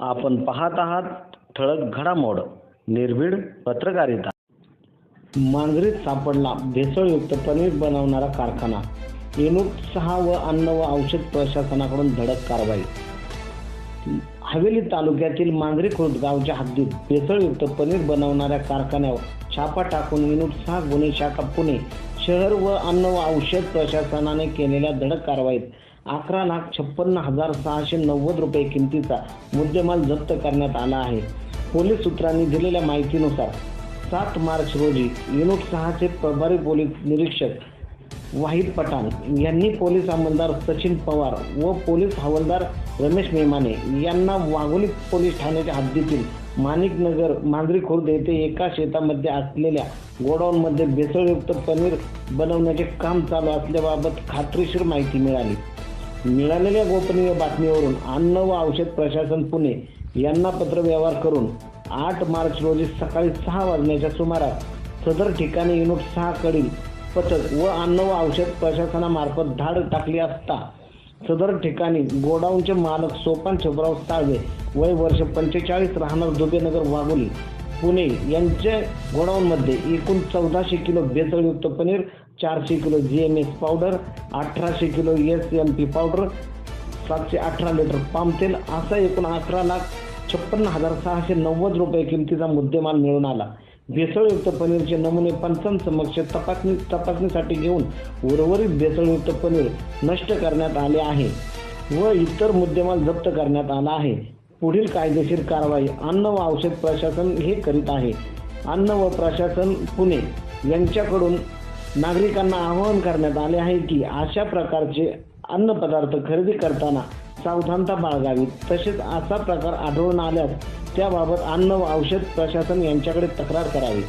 आपण पाहत आहात ठळक घडामोड निर्भीड पत्रकारिता. मांजरीत सापडला भेसळयुक्त पनीर बनवणारा कारखाना. येणूक सहा व अन्न व औषध प्रशासनाकडून धडक कारवाई. हवेली तालुक्यातील मांजरी खुर्द गावच्या हद्दीत भेसळयुक्त पनीर बनवणाऱ्या कारखान्यावर छापा टाकून विनोद सहा गुन्हे शाखा पुणे शहर व अन्न व औषध प्रशासनाने केलेल्या धडक कारवाईत अकरा लाख छप्पन्न हजार सहाशे नव्वद रुपये किमतीचा मुद्देमाल जप्त करण्यात आला आहे. पोलीस सूत्रांनी दिलेल्या माहितीनुसार सात मार्च रोजी युनिट सहाचे प्रभारी पोलीस निरीक्षक वाहिद पठाण यांनी पोलीस अंमलदार सचिन पवार व पोलीस हवालदार रमेश मेमाने यांना वाघोली पोलीस ठाण्याच्या हद्दीतील माणिकनगर मांजरी खुर्द येथे एका शेतामध्ये असलेल्या गोडाऊनमध्ये भेसळयुक्त पनीर बनवण्याचे काम चालू असल्याबाबत खात्रीशीर माहिती मिळाली. मिळालेल्या गोपनीय बातमीवरून अन्न व औषध प्रशासन पुणे यांना पत्रव्यवहार करून आठ मार्च रोजी सकाळी सहा वाजण्याच्या सुमारास सदर ठिकाणी युनिट सहाकडील पथक व अन्न व औषध प्रशासनामार्फत धाड टाकली असता सदर ठिकाणी गोडाऊनचे मालक सोपान छबराव साळवे वय वर्ष पंचेचाळीस राहणार दुबेनगर वाघोली पुणे यांच्या गोडाऊनमध्ये एकूण चौदाशे किलो भेसळयुक्त पनीर चारशे kilo G M S powder अठराशे kilo S M P powder सातशे अठरा लिटर पाम तेल असा एकूण अकरा लाख छप्पन्न हजार सहाशे नव्वद रुपये किमतीचा मुद्देमाल मिळून आला. भेसळयुक्त पनीरचे नमुने पंचांसमक्ष तपासणी तपासणीसाठी घेऊन उर्वरित भेसळयुक्त पनीर नष्ट करण्यात आले आहे व इतर मुद्देमाल जप्त करण्यात आला आहे. पुढील कायदेशीर कारवाई अन्न व औषध प्रशासन हे करीत आहे. अन्न व प्रशासन पुणे यांच्याकडून नागरिकांना आवाहन करण्यात आले आहे की अशा प्रकारचे अन्नपदार्थ खरेदी करताना सावधानता बाळगावी. तसेच असा प्रकार आढळून आल्यास त्याबाबत अन्न व औषध प्रशासन यांच्याकडे तक्रार करावी.